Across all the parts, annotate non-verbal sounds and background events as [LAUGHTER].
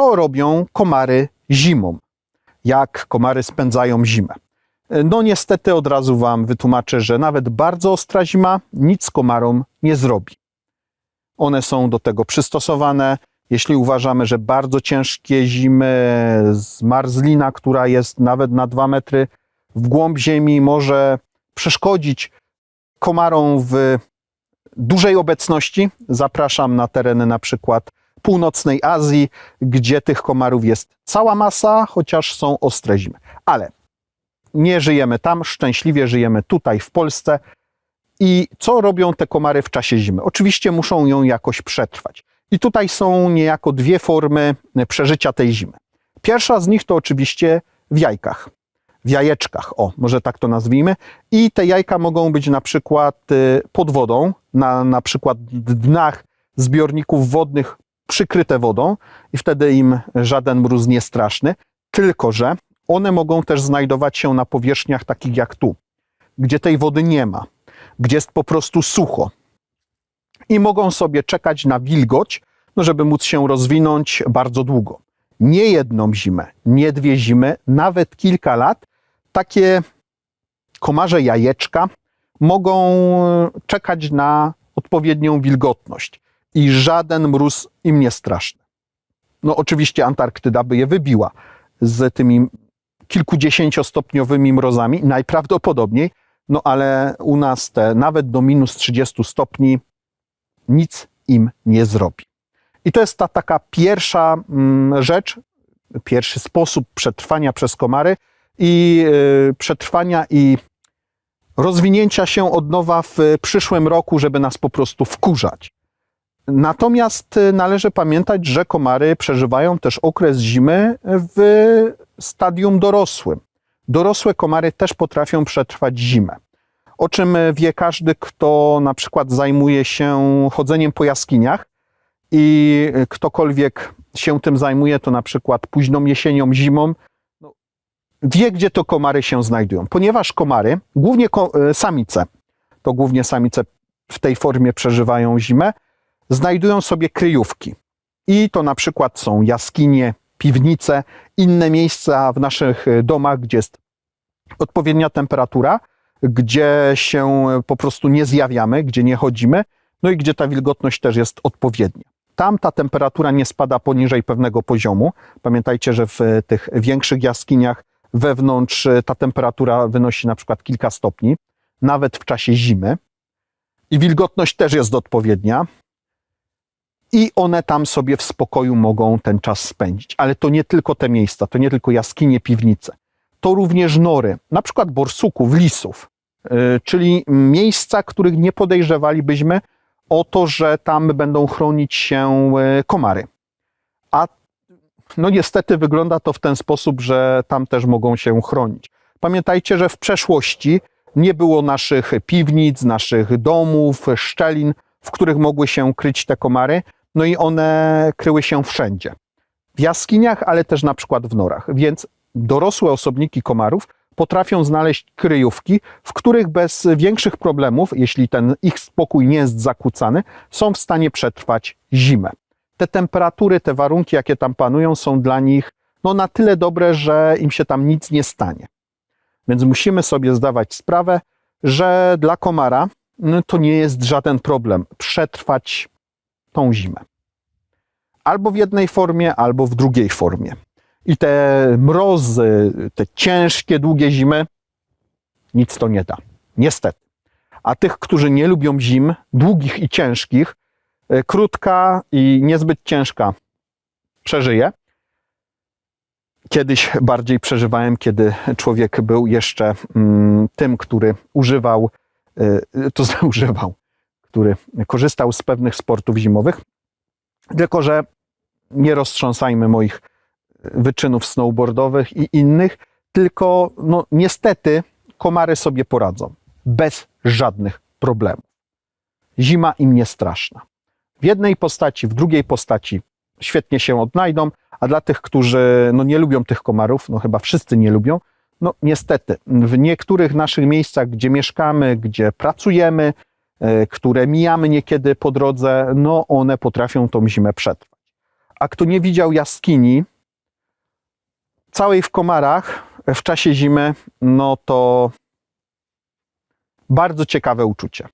Co robią komary zimą? Jak komary spędzają zimę? No niestety od razu Wam wytłumaczę, że nawet bardzo ostra zima nic komarom nie zrobi. One są do tego przystosowane. Jeśli uważamy, że bardzo ciężkie zimy, zmarzlina, która jest nawet na 2 metry w głąb ziemi, może przeszkodzić komarom w dużej obecności, zapraszam na tereny na przykład północnej Azji, gdzie tych komarów jest cała masa, chociaż są ostre zimy. Ale nie żyjemy tam, szczęśliwie żyjemy tutaj w Polsce. I co robią te komary w czasie zimy? Oczywiście muszą ją jakoś przetrwać. I tutaj są niejako dwie formy przeżycia tej zimy. Pierwsza z nich to oczywiście w jajkach, w jajeczkach, o, może tak to nazwijmy. I te jajka mogą być na przykład y, pod wodą, na, na przykład dnach zbiorników wodnych przykryte wodą i wtedy im żaden mróz nie straszny, tylko że one mogą też znajdować się na powierzchniach takich jak tu, gdzie tej wody nie ma, gdzie jest po prostu sucho. I mogą sobie czekać na wilgoć, no żeby móc się rozwinąć bardzo długo. Nie jedną zimę, nie dwie zimy, nawet kilka lat takie komarze jajeczka mogą czekać na odpowiednią wilgotność i żaden mróz im nie straszny. No oczywiście Antarktyda by je wybiła z tymi kilkudziesięciostopniowymi mrozami, najprawdopodobniej, no ale u nas te nawet do minus 30 stopni nic im nie zrobi. I to jest ta taka pierwsza mm, rzecz, pierwszy sposób przetrwania przez komary i y, przetrwania i rozwinięcia się od nowa w przyszłym roku, żeby nas po prostu wkurzać. Natomiast y, należy pamiętać, że komary przeżywają też okres zimy w stadium dorosłym. Dorosłe komary też potrafią przetrwać zimę. O czym wie każdy, kto na przykład zajmuje się chodzeniem po jaskiniach i ktokolwiek się tym zajmuje, to na przykład późną jesienią, zimą, no, wie, gdzie to komary się znajdują. Ponieważ komary, głównie ko e, samice, to głównie samice w tej formie przeżywają zimę, znajdują sobie kryjówki. I to na przykład są jaskinie, piwnice, inne miejsca w naszych domach, gdzie jest odpowiednia temperatura, gdzie się po prostu nie zjawiamy, gdzie nie chodzimy, no i gdzie ta wilgotność też jest odpowiednia. Tam ta temperatura nie spada poniżej pewnego poziomu. Pamiętajcie, że w tych większych jaskiniach wewnątrz ta temperatura wynosi na przykład kilka stopni, nawet w czasie zimy. I wilgotność też jest odpowiednia i one tam sobie w spokoju mogą ten czas spędzić. Ale to nie tylko te miejsca, to nie tylko jaskinie, piwnice. To również nory, na przykład borsuków, lisów, yy, czyli miejsca, których nie podejrzewalibyśmy o to, że tam będą chronić się yy, komary. A no niestety wygląda to w ten sposób, że tam też mogą się chronić. Pamiętajcie, że w przeszłości nie było naszych piwnic, naszych domów, szczelin, w których mogły się kryć te komary, no i one kryły się wszędzie. W jaskiniach, ale też na przykład w norach. Więc dorosłe osobniki komarów potrafią znaleźć kryjówki, w których bez większych problemów, jeśli ten ich spokój nie jest zakłócany, są w stanie przetrwać zimę. Te temperatury, te warunki, jakie tam panują, są dla nich no, na tyle dobre, że im się tam nic nie stanie. Więc musimy sobie zdawać sprawę, że dla komara no, to nie jest żaden problem przetrwać tą zimę. Albo w jednej formie, albo w drugiej formie. I te mrozy, te ciężkie, długie zimy, nic to nie da. Niestety. A tych, którzy nie lubią zim, długich i ciężkich, e, krótka i niezbyt ciężka przeżyje. Kiedyś bardziej przeżywałem, kiedy człowiek był jeszcze mm, tym, który używał, y, to [LAUGHS] używał, który korzystał z pewnych sportów zimowych. Tylko, że nie roztrząsajmy moich wyczynów snowboardowych i innych, tylko no, niestety komary sobie poradzą bez żadnych problemów. Zima im nie straszna. W jednej postaci, w drugiej postaci świetnie się odnajdą, a dla tych, którzy no, nie lubią tych komarów, no chyba wszyscy nie lubią, no niestety, w niektórych naszych miejscach, gdzie mieszkamy, gdzie pracujemy, E, które mijamy niekiedy po drodze, no one potrafią tą zimę przetrwać. A kto nie widział jaskini całej w komarach w czasie zimy, no to bardzo ciekawe uczucie.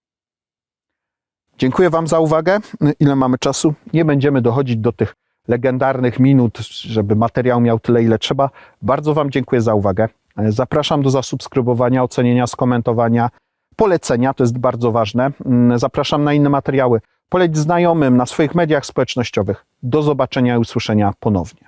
Dziękuję Wam za uwagę. Ile mamy czasu? Nie będziemy dochodzić do tych legendarnych minut, żeby materiał miał tyle, ile trzeba. Bardzo Wam dziękuję za uwagę. Zapraszam do zasubskrybowania, ocenienia, skomentowania, polecenia, to jest bardzo ważne. Zapraszam na inne materiały. Poleć znajomym na swoich mediach społecznościowych. Do zobaczenia i usłyszenia ponownie.